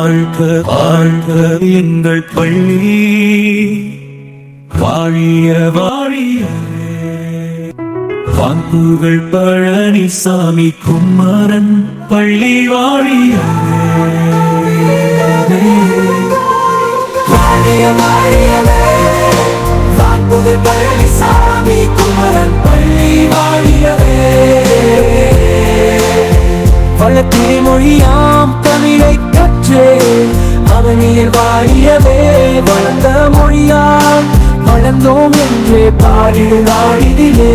வாழ்க வாழ்க எங்கள் பள்ளி. வாழிய வாழிய. வாக்குகள் பழனிசாமி குமரன் பள்ளி வாழிய. வாழிய வாழியவே. வாக்குதல் பழனிசாமி குமரன் பள்ளி வாழியவே. வளர்த்திரை மொழியாம் தமிழை அவனியர் வாழியவே வளர்ந்த மொழியால் வளர்ந்தோம் என்றே பாடிடு நாடிதிலே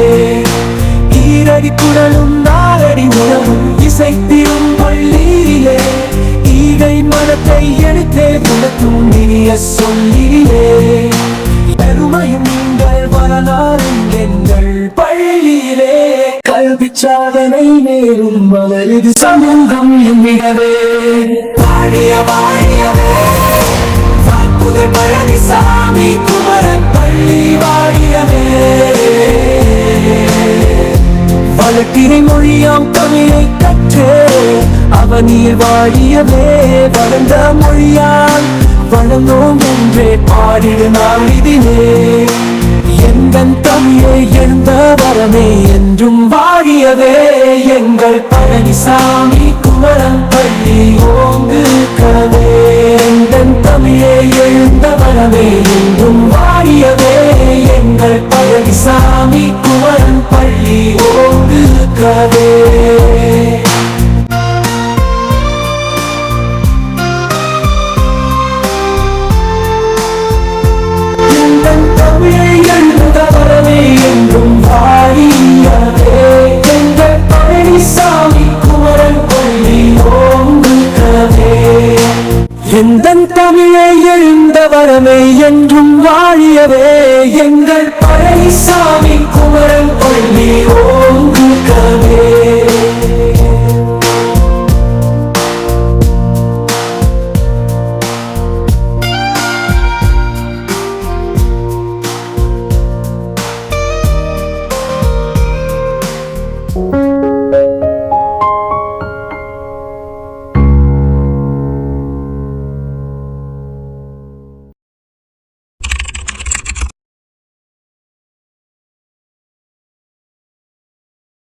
ஈரடி குடலும் நாரடி உணவும் இசைத்திரும் பள்ளியிலே. ஈகை மனத்தை எடுத்தே குணத்தும் இனிய சொல்லிலே. பெருமையும் நீங்கள் வரலாறும் எங்கள் பள்ளியிலே. கல்வி சாதனை நேரும் மலரிது சமூகம் எம்மிடவே வாழிய வாழியவே. வாக்குதல் பழனிசாமி குமரன் பள்ளி வாழியவே. வளர்த்தினை மொழியாம் தமிழை கற்று அவனீர் வாழியவே. வளர்ந்த மொழியால் வளர்ந்தோம் என்றே பாடிடு நாம் இதிலே. எங்கள் தமிழே எழுந்த வரமே என்றும் வாழியவே. எங்கள் பழனிசாமி குமரன் பள்ளி ஓங்கு கவே தமிழே எழுந்த வரவே? என்றும் வாடியவே. எங்கள் பழனிசாமி குமரன் பள்ளி ஓங்கு கவே தமிழை எழுந்த வரமே என்றும் வாழியவே. எங்கள் பழனிசாமி குமரன் பள்ளி